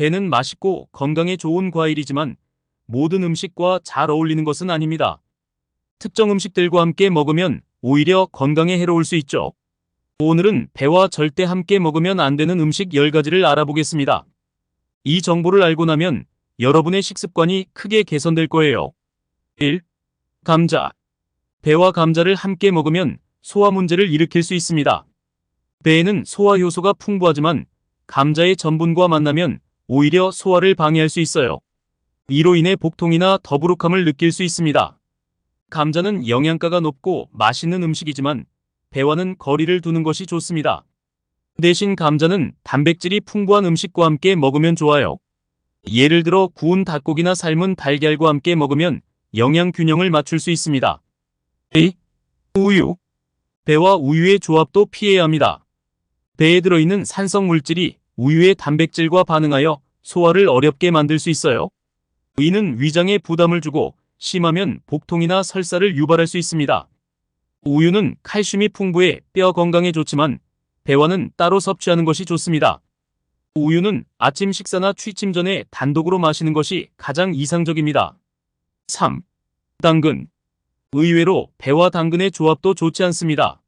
배는 맛있고 건강에 좋은 과일이지만 모든 음식과 잘 어울리는 것은 아닙니다. 특정 음식들과 함께 먹으면 오히려 건강에 해로울 수 있죠. 오늘은 배와 절대 함께 먹으면 안 되는 음식 10가지를 알아보겠습니다. 이 정보를 알고 나면 여러분의 식습관이 크게 개선될 거예요. 1. 감자. 배와 감자를 함께 먹으면 소화 문제를 일으킬 수 있습니다. 배에는 소화 효소가 풍부하지만 감자의 전분과 만나면 오히려 소화를 방해할 수 있어요. 이로 인해 복통이나 더부룩함을 느낄 수 있습니다. 감자는 영양가가 높고 맛있는 음식이지만 배와는 거리를 두는 것이 좋습니다. 대신 감자는 단백질이 풍부한 음식과 함께 먹으면 좋아요. 예를 들어 구운 닭고기나 삶은 달걀과 함께 먹으면 영양 균형을 맞출 수 있습니다. 2. 우유. 배와 우유의 조합도 피해야 합니다. 배에 들어있는 산성 물질이 우유의 단백질과 반응하여 소화를 어렵게 만들 수 있어요. 이는 위장에 부담을 주고 심하면 복통이나 설사를 유발할 수 있습니다. 우유는 칼슘이 풍부해 뼈 건강에 좋지만 배와는 따로 섭취하는 것이 좋습니다. 우유는 아침 식사나 취침 전에 단독으로 마시는 것이 가장 이상적입니다. 3. 당근. 의외로 배와 당근의 조합도 좋지 않습니다.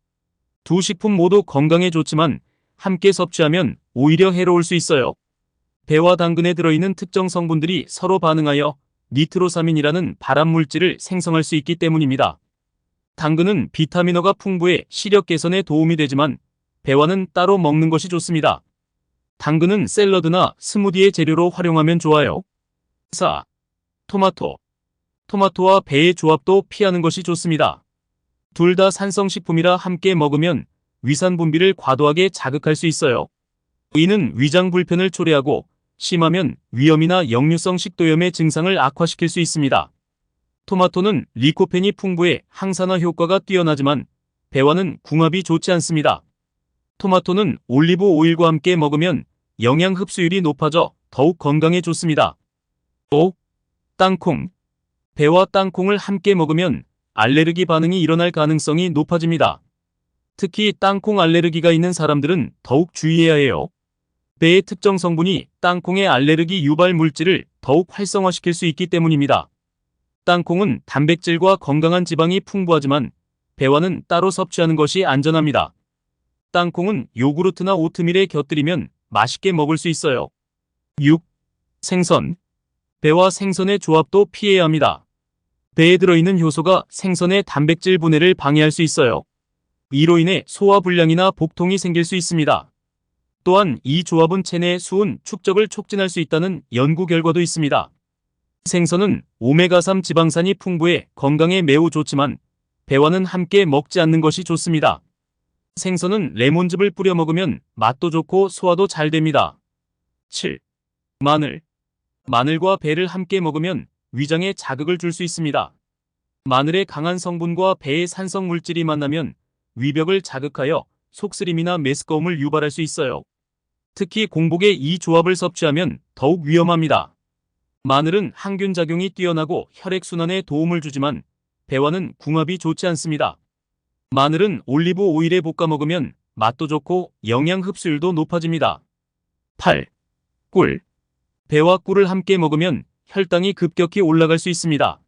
두 식품 모두 건강에 좋지만 함께 섭취하면 오히려 해로울 수 있어요. 배와 당근에 들어있는 특정 성분들이 서로 반응하여 니트로사민이라는 발암 물질을 생성할 수 있기 때문입니다. 당근은 비타민어가 풍부해 시력 개선에 도움이 되지만 배와는 따로 먹는 것이 좋습니다. 당근은 샐러드나 스무디의 재료로 활용하면 좋아요. 4. 토마토. 토마토와 배의 조합도 피하는 것이 좋습니다. 둘 다 산성식품이라 함께 먹으면 위산 분비를 과도하게 자극할 수 있어요. 이는 위장 불편을 초래하고 심하면 위염이나 역류성 식도염의 증상을 악화시킬 수 있습니다. 토마토는 리코펜이 풍부해 항산화 효과가 뛰어나지만 배와는 궁합이 좋지 않습니다. 토마토는 올리브 오일과 함께 먹으면 영양 흡수율이 높아져 더욱 건강에 좋습니다. 5. 땅콩. 배와 땅콩을 함께 먹으면 알레르기 반응이 일어날 가능성이 높아집니다. 특히 땅콩 알레르기가 있는 사람들은 더욱 주의해야 해요. 배의 특정 성분이 땅콩의 알레르기 유발 물질을 더욱 활성화시킬 수 있기 때문입니다. 땅콩은 단백질과 건강한 지방이 풍부하지만 배와는 따로 섭취하는 것이 안전합니다. 땅콩은 요구르트나 오트밀에 곁들이면 맛있게 먹을 수 있어요. 6. 생선. 배와 생선의 조합도 피해야 합니다. 배에 들어있는 효소가 생선의 단백질 분해를 방해할 수 있어요. 이로 인해 소화불량이나 복통이 생길 수 있습니다. 또한 이 조합은 체내 수은 축적을 촉진할 수 있다는 연구 결과도 있습니다. 생선은 오메가3 지방산이 풍부해 건강에 매우 좋지만 배와는 함께 먹지 않는 것이 좋습니다. 생선은 레몬즙을 뿌려 먹으면 맛도 좋고 소화도 잘 됩니다. 7. 마늘. 마늘과 배를 함께 먹으면 위장에 자극을 줄 수 있습니다. 마늘의 강한 성분과 배의 산성 물질이 만나면 위벽을 자극하여 속쓰림이나 메스꺼움을 유발할 수 있어요. 특히 공복에 이 조합을 섭취하면 더욱 위험합니다. 마늘은 항균 작용이 뛰어나고 혈액순환에 도움을 주지만 배와는 궁합이 좋지 않습니다. 마늘은 올리브 오일에 볶아 먹으면 맛도 좋고 영양 흡수율도 높아집니다. 8. 꿀. 배와 꿀을 함께 먹으면 혈당이 급격히 올라갈 수 있습니다.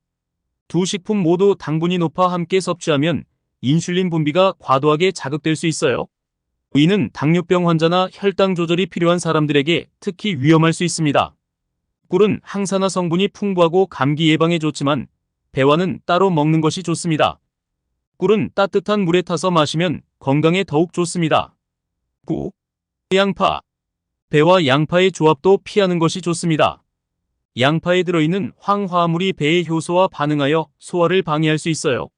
두 식품 모두 당분이 높아 함께 섭취하면 인슐린 분비가 과도하게 자극될 수 있어요. 이는 당뇨병 환자나 혈당 조절이 필요한 사람들에게 특히 위험할 수 있습니다. 꿀은 항산화 성분이 풍부하고 감기 예방에 좋지만 배와는 따로 먹는 것이 좋습니다. 꿀은 따뜻한 물에 타서 마시면 건강에 더욱 좋습니다. 9. 양파. 배와 양파의 조합도 피하는 것이 좋습니다. 양파에 들어있는 황화물이 배의 효소와 반응하여 소화를 방해할 수 있어요.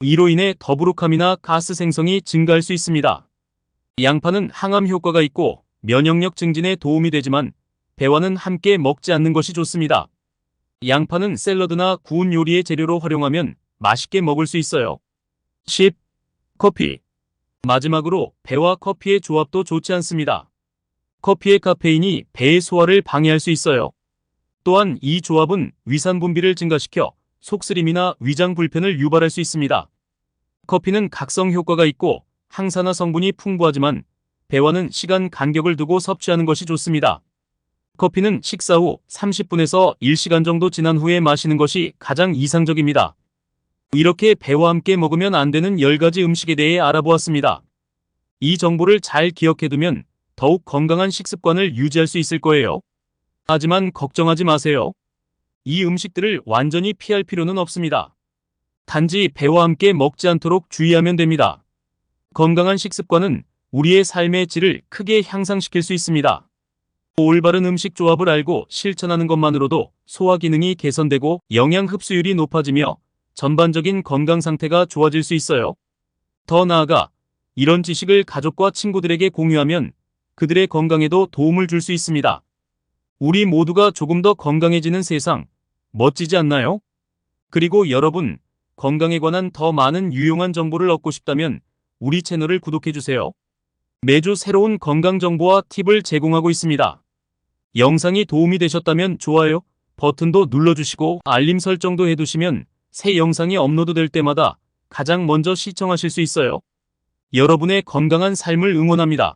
이로 인해 더부룩함이나 가스 생성이 증가할 수 있습니다. 양파는 항암 효과가 있고 면역력 증진에 도움이 되지만 배와는 함께 먹지 않는 것이 좋습니다. 양파는 샐러드나 구운 요리의 재료로 활용하면 맛있게 먹을 수 있어요. 10. 커피. 마지막으로 배와 커피의 조합도 좋지 않습니다. 커피의 카페인이 배의 소화를 방해할 수 있어요. 또한 이 조합은 위산 분비를 증가시켜 속쓰림이나 위장 불편을 유발할 수 있습니다. 커피는 각성 효과가 있고 항산화 성분이 풍부하지만 배와는 시간 간격을 두고 섭취하는 것이 좋습니다. 커피는 식사 후 30분에서 1시간 정도 지난 후에 마시는 것이 가장 이상적입니다. 이렇게 배와 함께 먹으면 안 되는 10가지 음식에 대해 알아보았습니다. 이 정보를 잘 기억해두면 더욱 건강한 식습관을 유지할 수 있을 거예요. 하지만 걱정하지 마세요. 이 음식들을 완전히 피할 필요는 없습니다. 단지 배와 함께 먹지 않도록 주의하면 됩니다. 건강한 식습관은 우리의 삶의 질을 크게 향상시킬 수 있습니다. 올바른 음식 조합을 알고 실천하는 것만으로도 소화 기능이 개선되고 영양 흡수율이 높아지며 전반적인 건강 상태가 좋아질 수 있어요. 더 나아가 이런 지식을 가족과 친구들에게 공유하면 그들의 건강에도 도움을 줄 수 있습니다. 우리 모두가 조금 더 건강해지는 세상, 멋지지 않나요? 그리고 여러분, 건강에 관한 더 많은 유용한 정보를 얻고 싶다면 우리 채널을 구독해주세요. 매주 새로운 건강 정보와 팁을 제공하고 있습니다. 영상이 도움이 되셨다면 좋아요 버튼도 눌러주시고 알림 설정도 해두시면 새 영상이 업로드될 때마다 가장 먼저 시청하실 수 있어요. 여러분의 건강한 삶을 응원합니다.